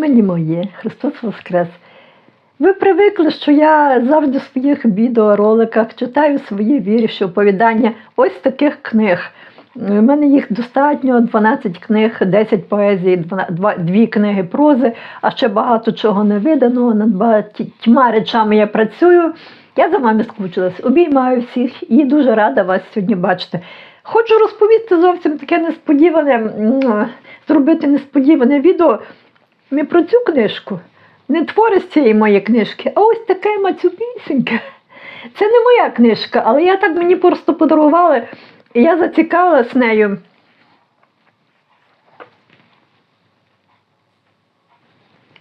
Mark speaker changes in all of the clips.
Speaker 1: Мені моє, Христос Воскрес. Ви привикли, що я завжди в своїх відеороликах читаю свої вірші, оповідання ось таких книг. У мене їх достатньо 12 книг, 10 поезій, 2 книги прози, а ще багато чого не видано. Над багатьма речами я працюю. Я за вами скучилась, обіймаю всіх і дуже рада вас сьогодні бачити. Хочу розповісти зовсім таке несподіване, зробити несподіване відео не про цю книжку, не твори з цієї моєї книжки, а ось така мацюпісенька. Це не моя книжка, але я так мені просто подарували, і я зацікавилась нею.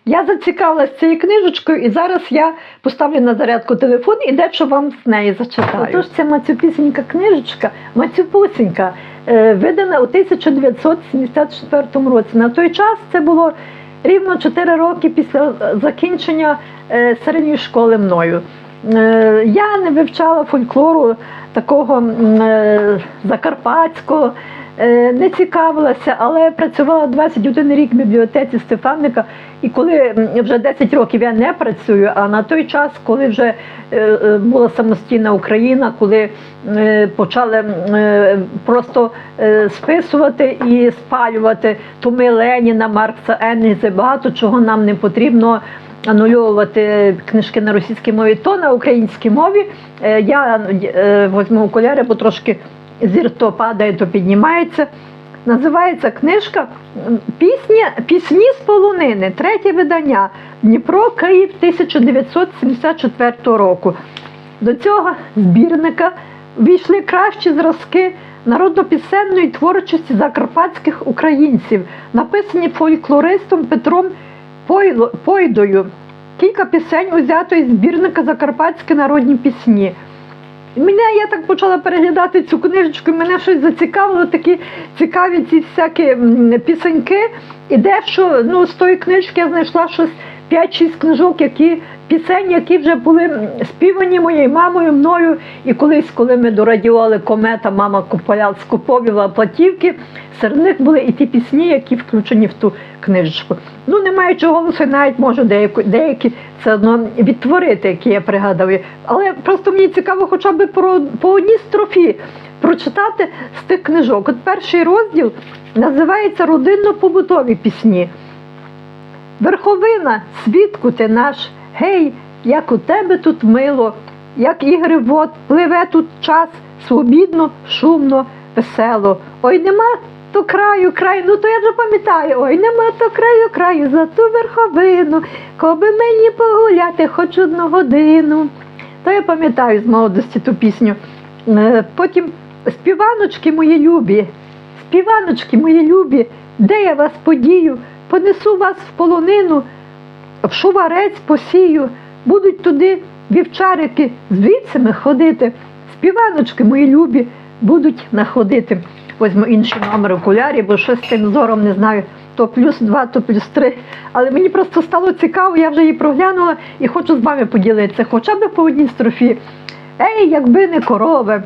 Speaker 1: Я зацікавилась цією книжечкою, і зараз я поставлю на зарядку телефон і дещо вам з неї зачитаю. Отож, ця мацюпісенька книжечка, мацюпусенька, е, видана у 1974 році. На той час це було рівно 4 роки після закінчення е, середньої школи мною. Е, Я не вивчала фольклору такого е, закарпатського, е, не цікавилася, але працювала 21 рік в бібліотеці Стефанника. І коли вже 10 років я не працюю, а на той час, коли вже е, е, була самостійна Україна, коли е, почали е, просто е, списувати і спалювати томи Леніна, Маркса, Енгельса, багато чого нам не потрібно анульовувати книжки на російській мові, то на українській мові е, я е, возьму окуляри, бо трошки зір то падає, то піднімається. Називається книжка м, Пісні, Пісні з полонини, третє видання Дніпро, Київ 1974 року. До цього збірника війшли кращі зразки народно-пісенної творчості закарпатських українців, написані фольклористом Петром Пойдою. Кілька пісень узято із збірника Закарпатські народні пісні. Мене я так почала переглядати цю книжечку, мене щось зацікавило, такі цікаві ці всякі пісеньки. І дещо ну, з тої книжки я знайшла щось 5-6 книжок, які пісень, які вже були співані моєю мамою, мною. І колись, коли ми дорадіювали комета, мама купувала, скуповувала платівки, серед них були і ті пісні, які включені в ту книжечку. Ну, не маючи голосу, навіть можу деякі, деякі все одно відтворити, які я пригадую. Але просто мені цікаво хоча б про, по одній строфі прочитати з тих книжок. От перший розділ називається Родинно-побутові пісні. Верховина, свідку ти наш, гей, як у тебе тут мило, як ігри вод, пливе тут час, свобідно, шумно, весело. Ой, нема то краю, краю, ну то я вже пам'ятаю, ой, нема то краю, краю за ту верховину, коби мені погуляти хоч одну годину. То я пам'ятаю з молодості ту пісню. Е, Потім співаночки мої любі, співаночки мої любі, де я вас подію, понесу вас в полонину, в шуварець посію, будуть туди вівчарики з віцями ходити, співаночки мої любі будуть находити. Возьму інший номер окулярів, бо щось з тим зором не знаю. То плюс два, то плюс три. Але мені просто стало цікаво, я вже її проглянула і хочу з вами поділитися, хоча б по одній строфі. Ей, якби не корови,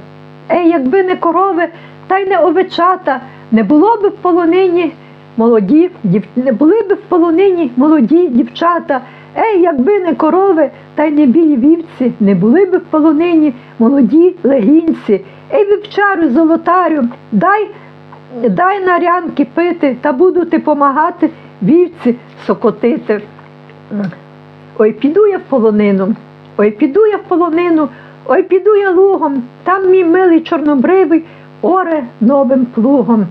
Speaker 1: ей, якби не корови, та й не овечата, не було б в полонині молоді, дів... були б в полонині молоді дівчата. Ей, якби не корови, та й не білі вівці, не були б в полонині молоді легінці. Ей, вівчарю, золотарю, дай, дай нарянки пити, та буду ти помагати вівці сокотити. Ой, піду я в полонину, ой, піду я в полонину, ой, піду я лугом, там мій милий чорнобривий оре новим плугом.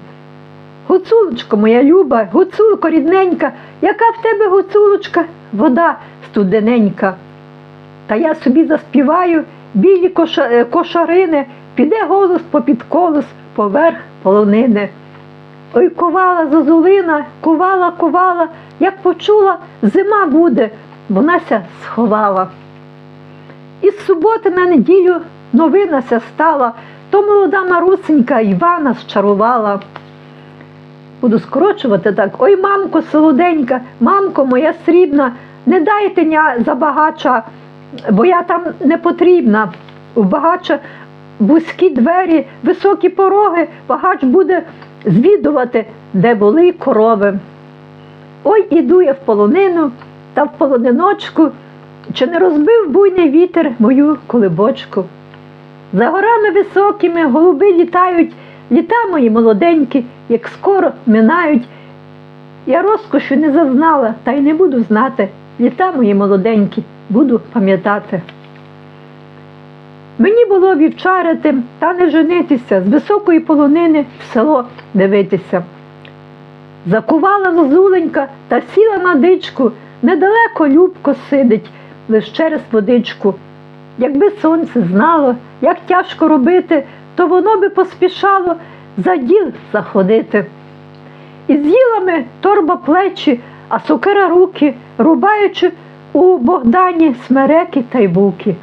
Speaker 1: Гуцулочко моя люба, гуцулко рідненька, яка в тебе гуцулочка, вода студененька. Та я собі заспіваю білі коша, е, кошарини, піде голос попід колос поверх полонини. Ой, ковала зозулина, ковала, ковала, як почула, зима буде, вона ся сховала. Із суботи на неділю новина ся стала, то молода марусенька Івана зчарувала. Буду скорочувати так. Ой, мамко солоденька, мамко моя срібна, не дайте ня за багача, бо я там не потрібна. У багача вузькі двері, високі пороги, багач буде звідувати, де були корови. Ой, іду я в полонину та в полониночку, чи не розбив буйний вітер мою колибочку. За горами високими голуби літають, літа мої молоденькі, як скоро минають. Я розкошу не зазнала, та й не буду знати. Літа мої молоденькі, буду пам'ятати. Мені було вівчарити та не женитися, з високої полонини в село дивитися. Закувала зозуленька та сіла на дичку, недалеко любко сидить, лиш через водичку. Якби сонце знало, як тяжко робити, то воно би поспішало за діл заходити. І з'їла ми торба плечі, а сокира руки, рубаючи у Богдані смереки та й буки.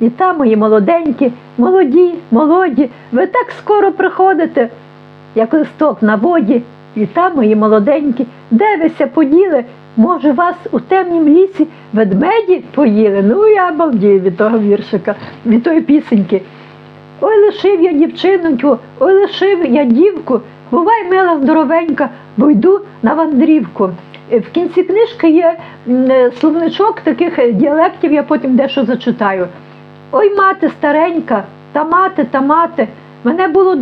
Speaker 1: І та мої молоденькі, молоді, молоді, ви так скоро приходите, як листок на воді, і та мої молоденькі, де вися поділи? Може, вас у темнім лісі ведмеді поїли? Ну, я балдію від того віршика, від тої пісеньки. Ой, лишив я дівчиноньку, ой, лишив я дівку, бувай мила здоровенька, бо йду на вандрівку. Е, В кінці книжки є е, словничок таких е, діалектів, я потім дещо зачитаю. Ой, мати старенька, та мати, та мати, мене було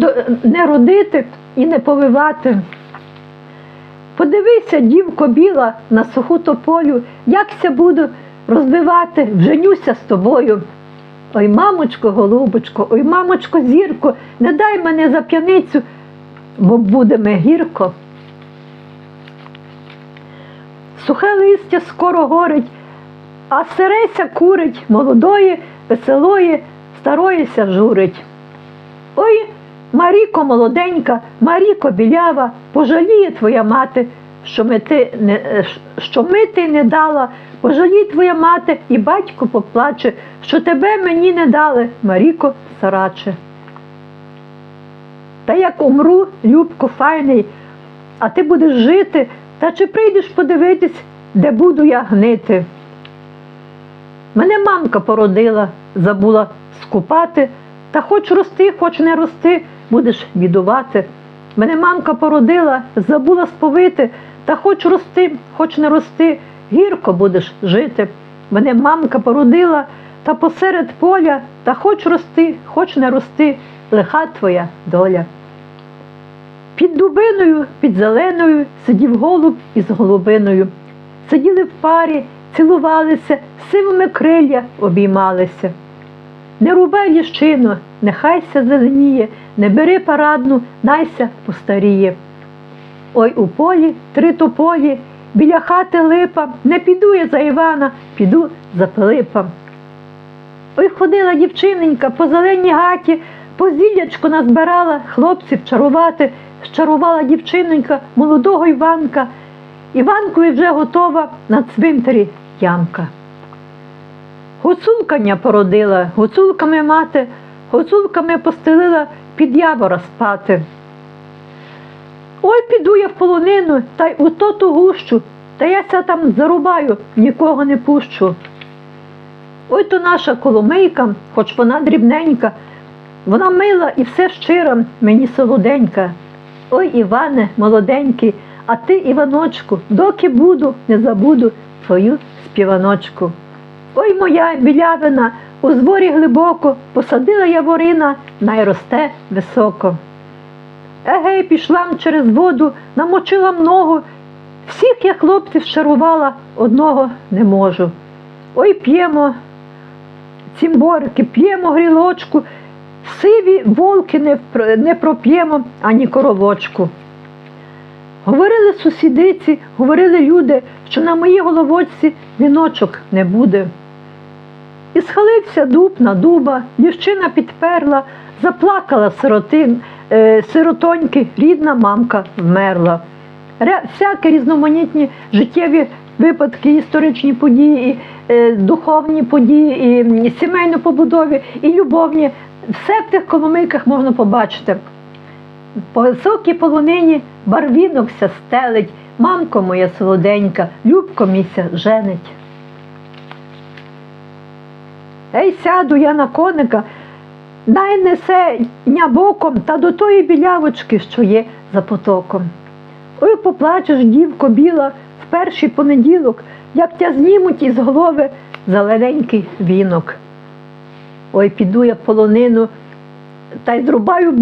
Speaker 1: не родити і не повивати. Подивися, дівко біла, на суху тополю, якся буду розбивати, вженюся з тобою. Ой, мамочко, голубочко, ой, мамочко, зірко, не дай мене за п'яницю, бо буде ме гірко. Сухе листя скоро горить, а сереся курить, молодої, веселої, староїся журить. Ой, Маріко молоденька, Маріко білява, пожаліє твоя мати, що ми ти не, е, що ми ти не дала, пожалій твоя мати і батько поплаче, що тебе мені не дали, Маріко сараче. Та як умру, Любко файний, а ти будеш жити, та чи прийдеш подивитись, де буду я гнити? Мене мамка породила, забула скупати, та хоч рости, хоч не рости, будеш бідувати. Мене мамка породила, забула сповити, та хоч рости, хоч не рости, гірко будеш жити. Мене мамка породила, та посеред поля, та хоч рости, хоч не рости, лиха твоя доля. Під дубиною, під зеленою сидів голуб із голубиною. Сиділи в парі, цілувалися, сивими крилля обіймалися. Не рубай ліщину, нехайся зеленіє, не бери парадну, найся постаріє. Ой у полі три тополі, біля хати липа, не піду я за Івана, піду за Пилипа. Ой, ходила дівчиненька по зеленій гаті, по зіллячку назбирала хлопців чарувати, щарувала дівчинонька молодого Іванка. Іванкою вже готова на цвинтарі ямка. Гуцулкання породила, гуцулками мати, гуцулками постелила під явора спати. Ой, піду я в полонину, та й у тоту гущу, та я ся там зарубаю, нікого не пущу. Ой то наша коломийка, хоч вона дрібненька, вона мила і все щира, мені солоденька. Ой, Іване, молоденький, а ти, Іваночку, доки буду, не забуду твою співаночку. Ой, моя білявина, у зворі глибоко посадила я ворина, найросте високо. Егей, пішла м через воду, намочила ногу. Всіх я хлопців шарувала, одного не можу. Ой, п'ємо цімборки, п'ємо грілочку, сиві волки не, не проп'ємо ані коровочку. Говорили сусідиці, говорили люди, що на моїй головочці віночок не буде. І схилився дуб на дуба, дівчина підперла, заплакала сиротин, сиротоньки, рідна мамка вмерла. Всякі різноманітні життєві випадки, історичні події, е, духовні події, і, м, і сімейно-побудові, і любовні. Все в тих коломийках можна побачити. По високій полонині барвінокся стелить, мамко моя солоденька, любко міся женить. Ей, сяду я на коника, дай несе боком та до тої білявочки, що є за потоком. Ой, поплачеш, дівко біла, в перший понеділок, як тя знімуть із голови зелененький вінок. Ой, піду я полонину, та й зрубаю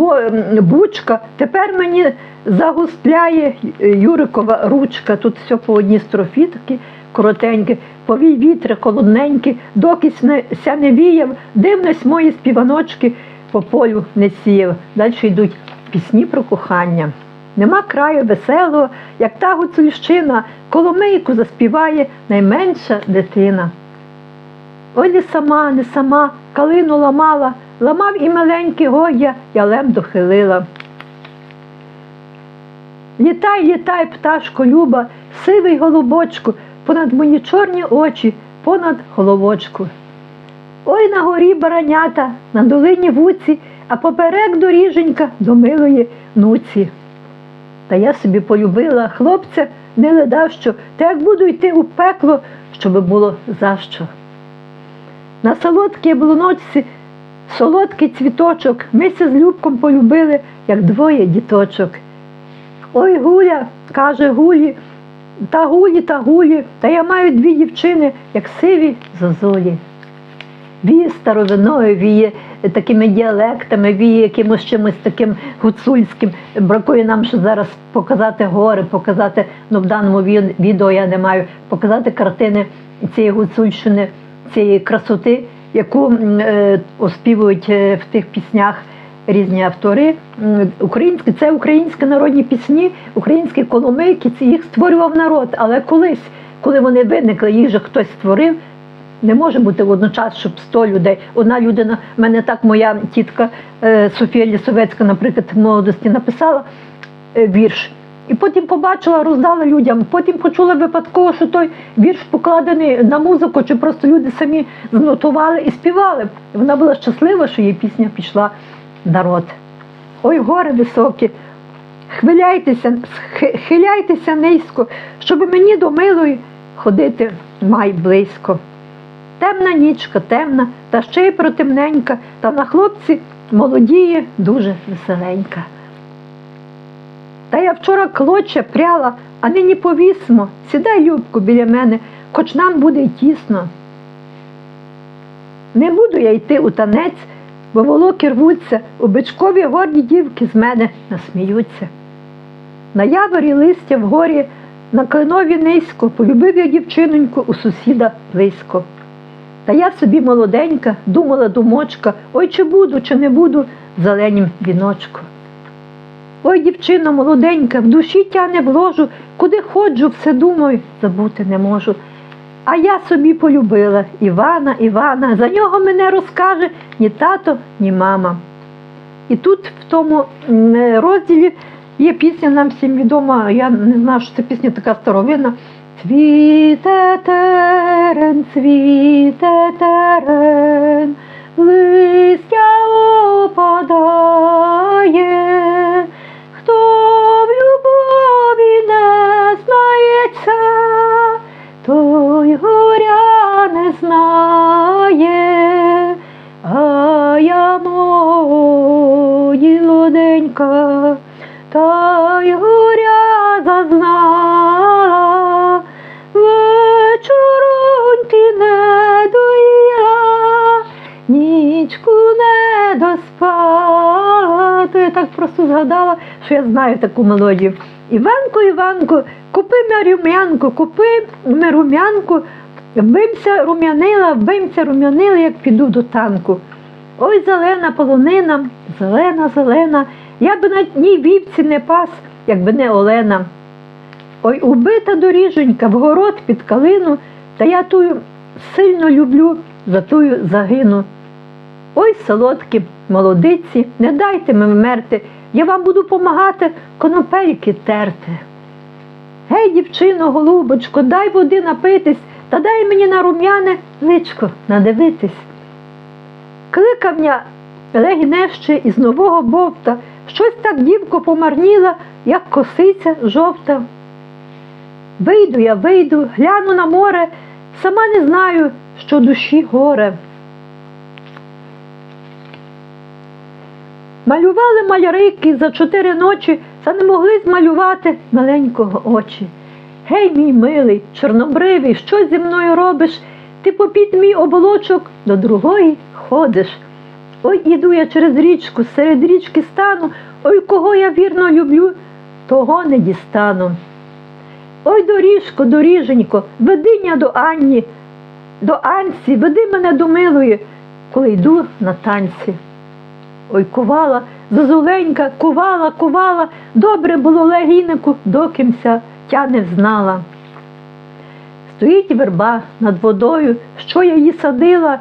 Speaker 1: бучка. Тепер мені загустляє е, Юрикова ручка. Тут все по одній строфі такі коротенькі, повій вітри холодненькі, докись не, ся не віяв, дивнось мої співаночки по полю не сіяв. Далі йдуть пісні про кохання. Нема краю веселого, як та гуцульщина, коломийку заспіває найменша дитина. Ой, не сама, не сама, калину ламала, ламав і маленький гойя, ялем дохилила. Літай, літай, пташко люба, сивий голубочку, понад мої чорні очі, понад головочку. Ой на горі баранята, на долині вуці, а поперек доріженька до милої нуці. Та я собі полюбила хлопця, не ледав що, та як буду йти у пекло, щоби було за що. На солодкій блуночці солодкий цвіточок, ми ся з Любком полюбили, як двоє діточок. Ой, Гуля, каже Гулі, та Гулі, та Гулі, та я маю дві дівчини, як сиві зозулі. Віє старовиною, віє такими діалектами, віє якимось чимось таким гуцульським. Бракує нам, що зараз показати гори, показати, ну в даному відео я не маю, показати картини цієї гуцульщини, цієї красоти, яку е, оспівують е, в тих піснях різні автори. Українські це українські народні пісні, українські коломийки, їх створював народ. Але колись, коли вони виникли, їх же хтось створив. Не може бути водночас, щоб 100 людей. Одна людина, в мене так моя тітка е, Софія Лісовецька, наприклад, в молодості написала е, вірш. І потім побачила, роздала людям. Потім почула випадково, що той вірш покладений на музику, чи просто люди самі знотували і співали. Вона була щаслива, що її пісня пішла народ. Ой, гори високі, хвиляйтеся, хиляйтеся низько, щоб мені до милої ходити май близько. Темна нічка, темна, та ще й протемненька, та на хлопці молодіє дуже веселенька. Та я вчора клоча пряла, а нині повісмо. Сідай, Любко, біля мене, хоч нам буде й тісно. Не буду я йти у танець, бо волоки рвуться, у бичкові горді дівки з мене насміються. На яворі листя вгорі, на кленові низько, полюбив я дівчиноньку у сусіда близько. Та я собі молоденька, думала думочка, ой чи буду, чи не буду зеленім віночку. Ой, дівчино молоденька, в душі тяне вложу, куди ходжу, все думаю, забути не можу. А я собі полюбила Івана, Івана, за нього мене розкаже ні тато, ні мама. І тут в тому розділі є пісня нам всім відома, я не знаю, що це пісня така старовинна. Цвіте терен, цвіте терен, листя опадає, знає, а я молоденька, та й горя зазнала, вечороньки не доїла, нічку не доспала. То я так просто згадала, що я знаю таку мелодію. Іванко, Іванко, купи рум'янку, купи ми рум'янку, вбимся рум'янила, вбимся рум'янила, як піду до танку. Ой, зелена полонина, зелена, зелена, я би на ній вівці не пас, якби не Олена. Ой, убита доріженька, в город під калину, та я тую сильно люблю, за тую загину. Ой, солодкі молодиці, не дайте ми вмерти, я вам буду помагати конопельки терти. Гей, дівчино, голубочко, дай води напитись, та дай мені на рум'яне личко надивитись. Кликав я легінеще із нового бовта, щось так дівко помарніла, як косиця жовта. Вийду я, вийду, гляну на море, сама не знаю, що душі горе. Малювали малярики за чотири ночі та не могли змалювати маленького очі. Гей, мій милий, чорнобривий, що зі мною робиш? Ти попід мій оболочок до другої ходиш. Ой, іду я через річку, серед річки стану, ой, кого я вірно люблю, того не дістану. Ой, доріжко, доріженько, веди ня до Анні, до Анці, веди мене до милої, коли йду на танці. Ой, кувала, зозуленька, кувала, кувала, добре було легінику, докимся тя не знала. Стоїть верба над водою, що я її садила,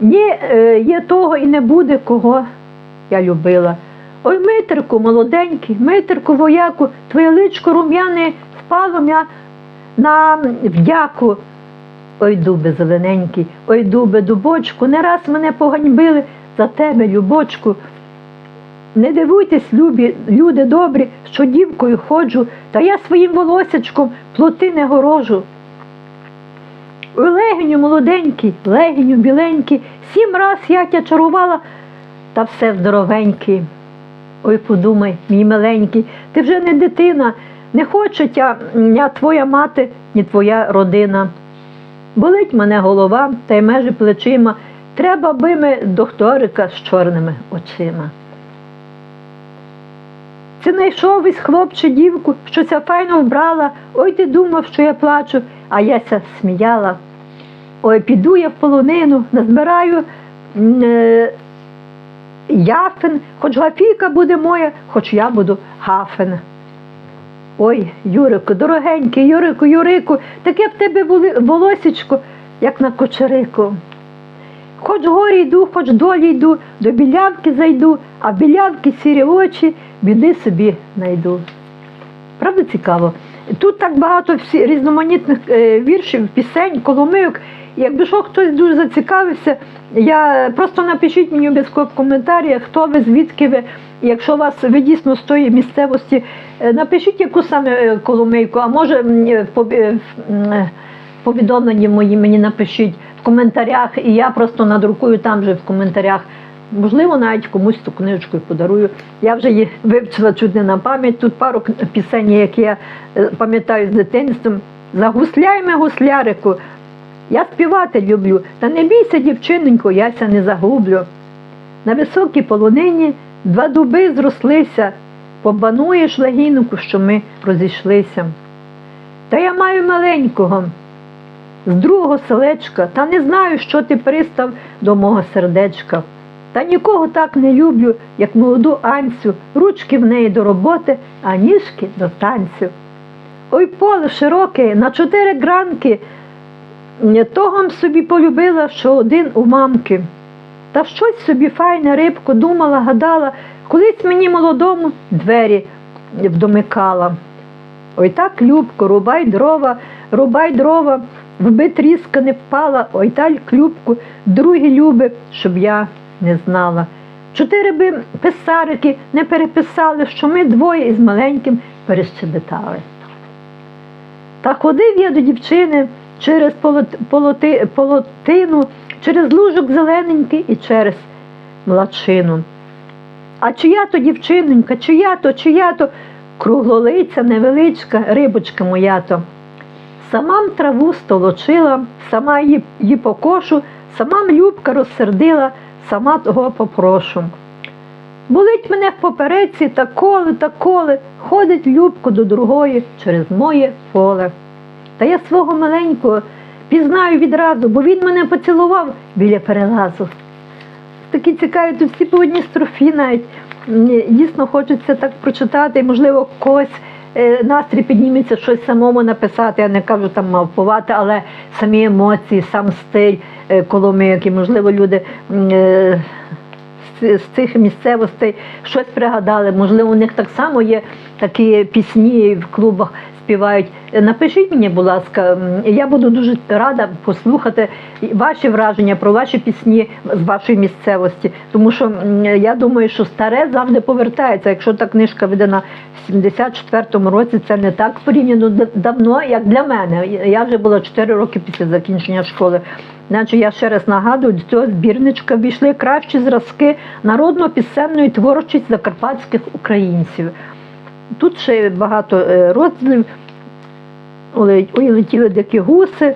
Speaker 1: ні, е, є того і не буде, кого я любила. Ой, Митерку, молоденький, Митерку, вояку, твоє личко рум'яне впало м'я на вдяку. Ой, дубе зелененький, ой, дубе, дубочку, не раз мене поганьбили за тебе, любочку. Не дивуйтесь, любі, люди добрі, що дівкою ходжу, та я своїм волосячком плоти не горожу. Ой, легеню молоденький, легеню біленький, сім раз я тя чарувала, та все здоровенький. Ой, подумай, мій миленький, ти вже не дитина, не хоче тя ня твоя мати, ні твоя родина. Болить мене голова та й межі плечима, треба би ми докторика з чорними очима. Це знайшов із хлопче дівку, що ся файно вбрала. Ой, ти думав, що я плачу, а яся сміяла. Ой, піду я в полонину, назбираю е, яфин, хоч гафійка буде моя, хоч я буду гафен. Ой, Юрику, дорогенький, Юрику, Юрику, таке в тебе волосічко, як на кочерику. Хоч горі йду, хоч долі йду, до білявки зайду, а білявки сірі очі, біди собі найду. Правда цікаво? Тут так багато всі різноманітних е, віршів, пісень, коломийок. Якби що хтось дуже зацікавився, я просто напишіть мені обов'язково в коментарях, хто ви, звідки ви. Якщо вас ви дійсно з тої місцевості, е, напишіть яку саме е, коломийку, а може в повідомленні мої мені напишіть в коментарях, і я просто надрукую там же в коментарях. Можливо, навіть комусь ту книжечку подарую. Я вже її вивчила чуть не на пам'ять. Тут пару пісень, які я е, пам'ятаю з дитинством. Загусляй ми гуслярику. Я співати люблю, та не бійся, дівчинонько, яся не загублю. На високій полонині два дуби зрослися, побануєш легінку, що ми розійшлися. Та я маю маленького, з другого селечка, та не знаю, що ти пристав до мого сердечка. Та нікого так не люблю, як молоду Анцю, ручки в неї до роботи, а ніжки до танцю. Ой, поле широке, на чотири гранки, не тогом собі полюбила, що один у мамки. Та щось собі файне рибко думала, гадала, колись мені молодому двері вдомикала. Ой так, Любко, рубай дрова, рубай дрова, вби тріска не впала, ой так, Любку, другі люби, щоб я не знала. Чотири би писарики не переписали, що ми двоє із маленьким перещебетали. Та ходив я до дівчини через полоти, полотину, через лужок зелененький і через млачину. А чия то дівчинонька, чия то, чия то, круглолиця невеличка, рибочка моя то. Сама траву столочила, сама її, покошу, сама м любка розсердила, сама того попрошу. Болить мене в попереці та коли, та коли, ходить любко до другої через моє поле. Та я свого маленького пізнаю відразу, бо він мене поцілував біля перелазу. Такі цікаві тут всі по строфі навіть. Дійсно хочеться так прочитати, можливо, когось е, настрій підніметься щось самому написати. Я не кажу там мавпувати, але самі емоції, сам стиль е, коломийок, і, можливо, люди е, з, цих місцевостей щось пригадали. Можливо, у них так само є такі пісні в клубах співають. Напишіть мені, будь ласка, я буду дуже рада послухати ваші враження про ваші пісні з вашої місцевості. Тому що я думаю, що старе завжди повертається. Якщо та книжка видана в 74-му році, це не так порівняно давно, як для мене. Я вже була 4 роки після закінчення школи. Значить, я ще раз нагадую, до цього збірничка війшли кращі зразки народно-пісенної творчості закарпатських українців. Тут ще багато е, розділів. Ой, ой, летіли дикі гуси.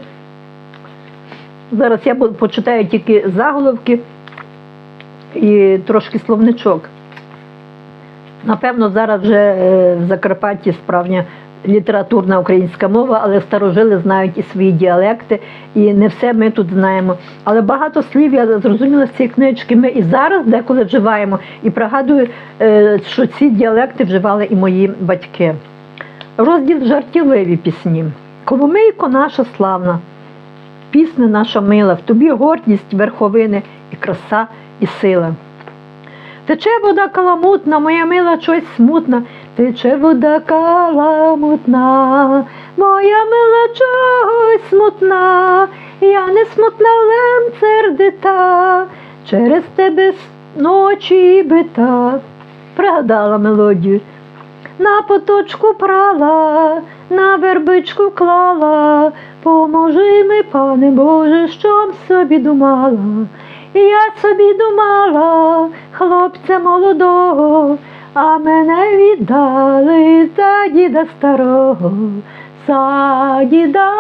Speaker 1: Зараз я почитаю тільки заголовки і трошки словничок. Напевно, зараз вже е, в Закарпатті справжня літературна українська мова, але старожили знають і свої діалекти, і не все ми тут знаємо. Але багато слів я зрозуміла з цієї книжки. Ми і зараз деколи вживаємо, і пригадую, е, що ці діалекти вживали і мої батьки. Розділ жартівливі пісні. Коломийко наша славна, пісня наша мила, в тобі гордість верховини і краса, і сила. Тече вода каламутна, моя мила щось смутна, тече вода каламутна, моя мила чогось смутна, я не смутна, лем сердита, через тебе ночі бита. Пригадала мелодію. На поточку прала, на вербичку клала, поможи ми, пане Боже, що собі думала. Я собі думала, хлопця молодого, а мене віддали за діда старого, за діда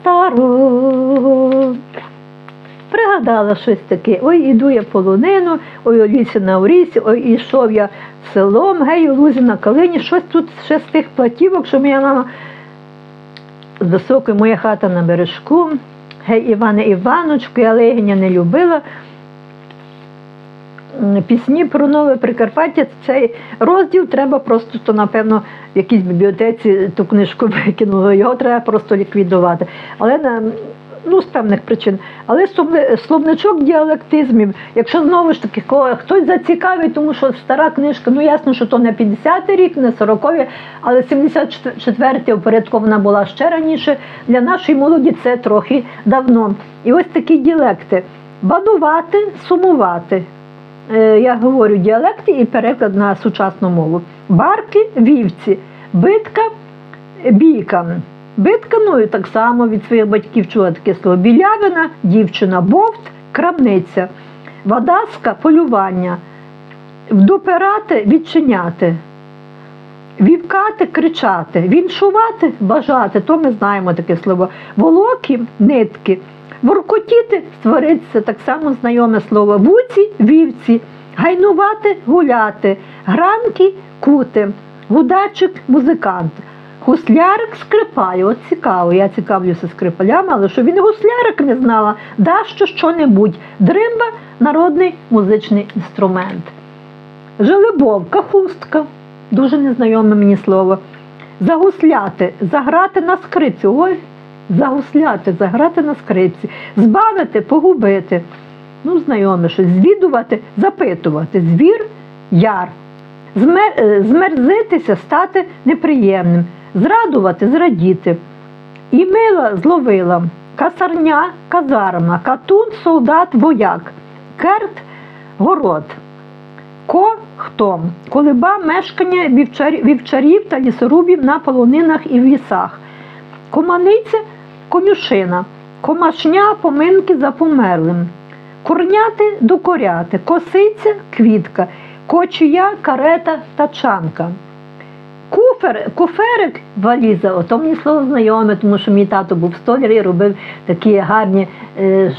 Speaker 1: старого. Пригадала щось таке. Ой, іду я полонину, ой, у лісі на урісі, ой, ішов я селом, гей, лузі на калині. Щось тут ще з тих платівок, що моя мама з високої моя хата на бережку. Гей, Іване Іваночку, я Легеня не любила. Пісні про нове Прикарпаття. Цей розділ треба просто, то, напевно, в якійсь бібліотеці ту книжку викинули. Його треба просто ліквідувати. Але на ну, з певних причин. Але словничок діалектизмів, якщо знову ж таки хтось зацікавить, тому що стара книжка, ну ясно, що то не 50-й рік, не 40-й, але 74-й упорядкована була ще раніше. Для нашої молоді це трохи давно. І ось такі діалекти: банувати, сумувати. Е, Я говорю діалекти і переклад на сучасну мову. Барки, вівці, битка, бійка. Битка, ну і так само від своїх батьків чула таке слово. Білявина, дівчина, бовт, крамниця, вадаска, полювання, вдопирати, відчиняти, вівкати, кричати, віншувати, бажати, то ми знаємо таке слово. Волокі, нитки, воркотіти, сваритися, так само знайоме слово. Вуці, вівці, гайнувати, гуляти, гранки, кути, гудачик, музикант. Гуслярик скрипає, от цікаво, я цікавлюся скрипалями, але що він гуслярик не знала, да що що-небудь. Дримба народний музичний інструмент. Желебовка, хустка, дуже незнайоме мені слово. Загусляти, заграти на скрипці. Ой, загусляти, заграти на скрипці, збавити, погубити. Ну, знайоме щось. Звідувати, запитувати. Звір, яр. Змер, е, змерзитися, стати неприємним, зрадувати, зрадіти. І мила зловила, касарня, казарма, катун, солдат, вояк, керт, город. Ко хто? Колиба мешкання вівчарів та лісорубів на полонинах і в лісах. Команиця конюшина, комашня поминки за померлим. Курняти докоряти, косиця квітка, кочія, карета тачанка. Куфер, куферик, валіза, ото мені слово знайоме, тому що мій тато був столяр і робив такі гарні е,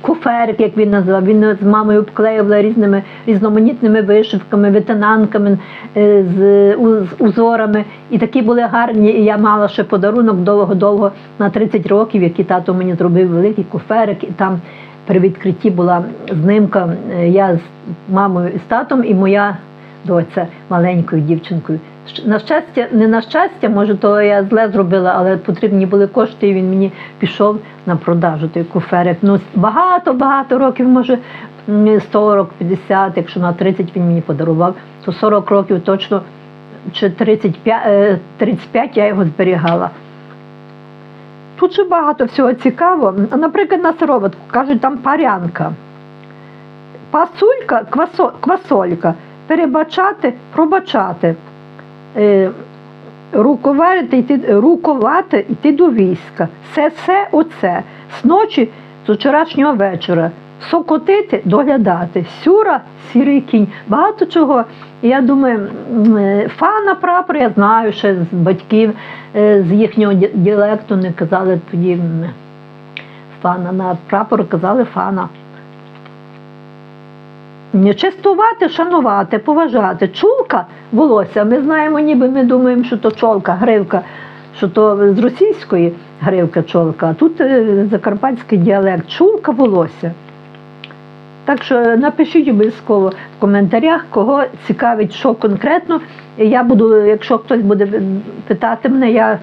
Speaker 1: куферик, як він називав. Він з мамою обклеювала різними різноманітними вишивками, ветенанками, е, з, з узорами. І такі були гарні. І я мала ще подарунок довго-довго на 30 років, який тато мені зробив великий куферик. І там при відкритті була знимка. е, Я з мамою і з татом, і моя доця маленькою дівчинкою. На щастя, не на щастя, може, то я зле зробила, але потрібні були кошти, і він мені пішов на продажу той куферик. Ну, багато-багато років, може, 40-50, якщо на 30 він мені подарував, то 40 років точно чи 35, е, 35 я його зберігала. Тут же багато всього цікавого. Наприклад, на сироватку кажуть, там парянка. Пасулька, квасо, квасолька, перебачати, пробачати, е, руковати, йти, рукувати, йти до війська. Все, все оце. З ночі з вчорашнього вечора. сокотити, доглядати. Сюра, сірий кінь, багато чого. Я думаю, е, фана прапор, я знаю ще з батьків, е, з їхнього діалекту не казали тоді фана. На прапор казали фана. Не Чистувати, шанувати, поважати. Чулка волосся. Ми знаємо, ніби ми думаємо, що то чолка, гривка, що то з російської гривка чолка, а тут е, закарпатський діалект, чулка волосся. Так що напишіть обов'язково в коментарях, кого цікавить, що конкретно. Я буду, якщо хтось буде питати мене, я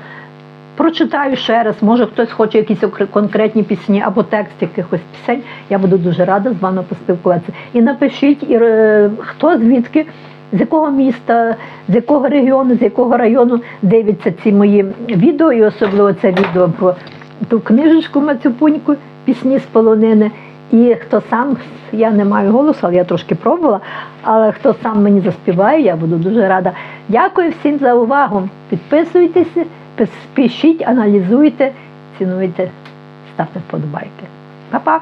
Speaker 1: прочитаю ще раз. Може хтось хоче якісь конкретні пісні або текст якихось пісень. Я буду дуже рада з вами поспілкуватися. І напишіть, і, е, хто звідки, з якого міста, з якого регіону, з якого району дивиться ці мої відео, і особливо це відео про ту книжечку Мацюпуньку, пісні з полонини. І хто сам, я не маю голосу, але я трошки пробувала, але хто сам мені заспіває, я буду дуже рада. Дякую всім за увагу. Підписуйтеся, пис- пишіть, аналізуйте, цінуйте, ставте вподобайки. Па-па!